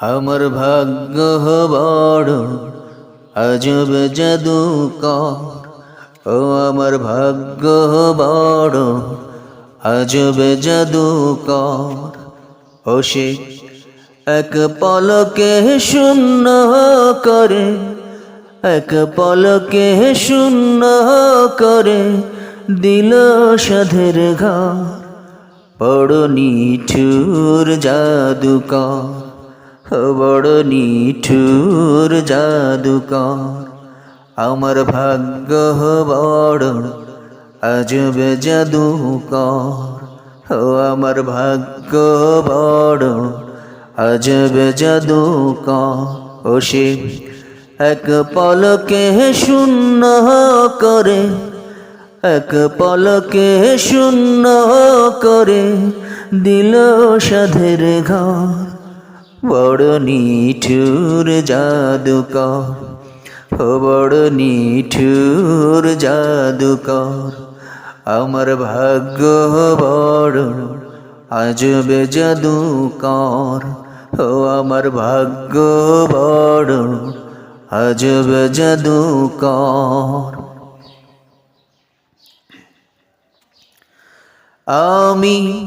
আমার ভাগ্য বড় আজব জাদুকর ও আমার ভাগ্য বড় আজব জাদুকর ও সে এক পলকে শূন্য করে এক পলকে শূন্য করে দিল সাধের ঘর বড় নিঠুর জাদুকর বড় নিঠুর জাদুকর। আমার ভাগ্য বড় আজব জাদুকর। ও আমার ভাগ্য বড় আজব জাদুকর। ও সে এক পলকে শূন্য করে, এক পলকে শূন্য করে দিল সাধের ঘর। বড় নিঠুর জাদুকর, ও বড় নিঠুর জাদুকর। আমার ভাগ্য বড় আজবে জাদুকর। ও আমার ভাগ্য বড় আজবে জাদুকর। আমি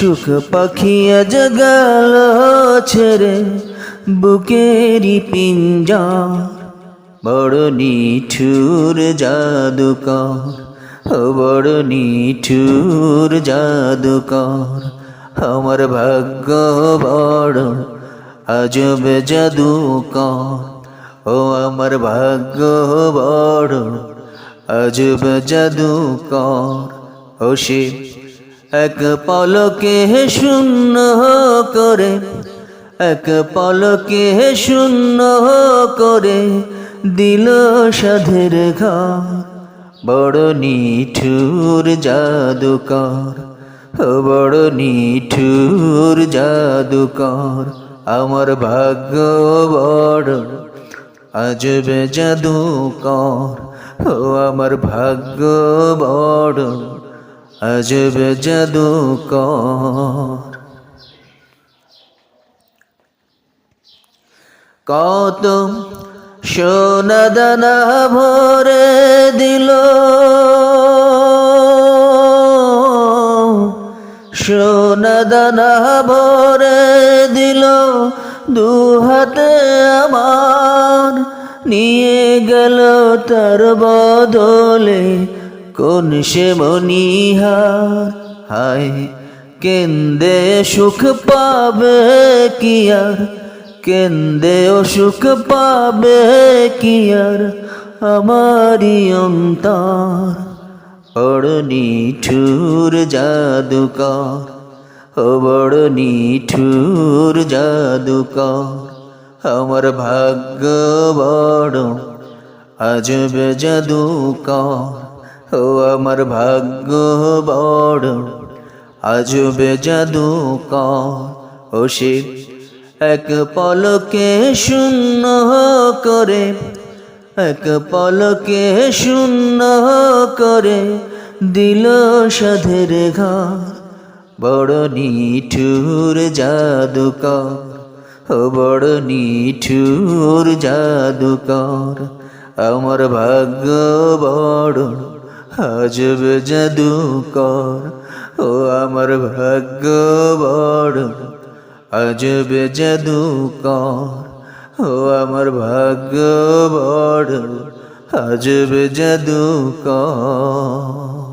সুখ পাখি আজ গেল ছেড়ে বুকেরি পিঞ্জা বড় নিঠুর জাদুকর বড় নিঠুর জাদুকর, আমার ভাগ্য বড় আজব জাদুকর, ও আমার ভাগ্য বড় আজব জাদুকর, ও সে এক পলকে শূন্য করে, এক পলকে শূন্য করে দিল সাধের ঘর। বড় নিঠুর জাদুকর, বড় নিঠুর জাদুকর, আমার ভাগ্য বড় আজবে জাদুকর, ও আমার ভাগ্য বড়। আজব জাদুকর কত সোনা দানা ভরে দিল। সোনা দানা ভরে দিল। দু আমার নিয়ে গেল তার বদলে কোন সে মনিহার? হায়, কেন্দে সুখ পাবে কি আর? কেন্দে ও সুখ পাবে কি আর? আমারি অন্তর বড় নিঠুর জাদুকর। ও বড় নিঠুর জাদুকর, আমার ভাগ্য বড়, আজব জাদুকর। ও আমার ভাগ্য বড় আজবে জাদুকর ও সে এক পলকে শূন্য করে, এক পলকে শূন্য করে দিল সাধের ঘর। বড় নিঠুর জাদুকর, ও বড় নিঠুর জাদুকর। আমার ভাগ্য বড় আজব জাদুকর ও আমার ভাগ্য বড়। আজব জাদুকর ও আমার ভাগ্য বড়। আজব জাদুকর